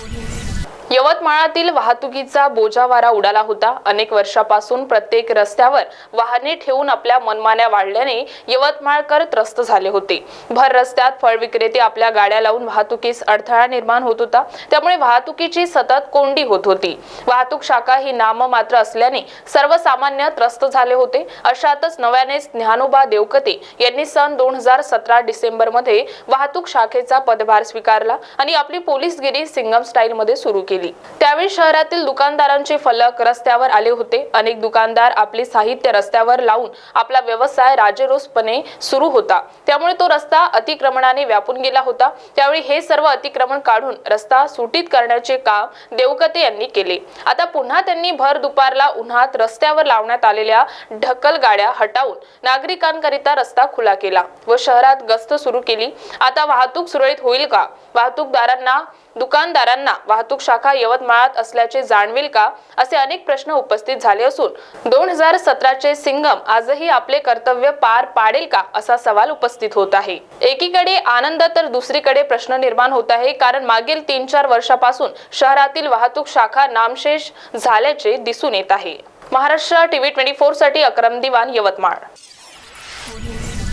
Audio यवतमाळातील वाहतुकीचा बोजावारा उडाला होता. अनेक वर्षापासून प्रत्येक रस्त्यावर वाहने ठेवून आपल्या मनमान्या वाढल्याने यवतमाळकर त्रस्त झाले होते. भर रस्त्यात फळ विक्रेते आपल्या गाड्या लावून वाहतुकीस अडथळा निर्माण होत होता. त्यामुळे वाहतुकीची सतत कोंडी होत होती. वाहतूक शाखा ही नाममात्र असल्याने सर्वसामान्य त्रस्त झाले होते. अशातच नव्यानेच ज्ञानोबा देवकते यांनी सन दोन हजार सतरा डिसेंबरमध्ये वाहतूक शाखेचा पदभार स्वीकारला आणि आपली पोलीसगिरी सिंगम स्टाईल मध्ये सुरू केली. त्यावेळी शहरातील दुकानदारांचे फलक रस्त्यावर आले होते. अनेक दुकानदार आपले साहित्य रस्त्यावर लावून आपला व्यवसाय राजरोसपणे सुरू होता. त्यामुळे तो रस्ता अतिक्रमणाने व्यापून गेला होता. त्यावेळी हे सर्व अतिक्रमण काढून रस्ता सुटीत करण्याचे काम देवकते यांनी केले. आता पुन्हा त्यांनी भर दुपारला उन्हात रस्त्यावर लावण्यात आलेल्या ढकल गाड्या हटावून नागरिकांकरिता रस्ता खुला केला व शहरात गस्त सुरू केली. आता वाहतूक सुरळीत होईल का? वाहतूकदारांना दुकानदारांना वाहतूक शाखा यवतमाळात असल्याचे जाणवेल का? असे अनेक प्रश्न उपस्थित झाले असून दोन हजार सतराचे सिंगम आजही आपले कर्तव्य पार पाडेल का असा सवाल उपस्थित होत आहे. एकीकडे आनंद तर दुसरीकडे प्रश्न निर्माण होत आहे कारण मागील तीन चार वर्षापासून शहरातील वाहतूक शाखा नामशेष झाल्याचे दिसून येत आहे. महाराष्ट्र टीव्ही ट्वेंटी फोरसाठी अक्रम दिवाण यवतमाळ.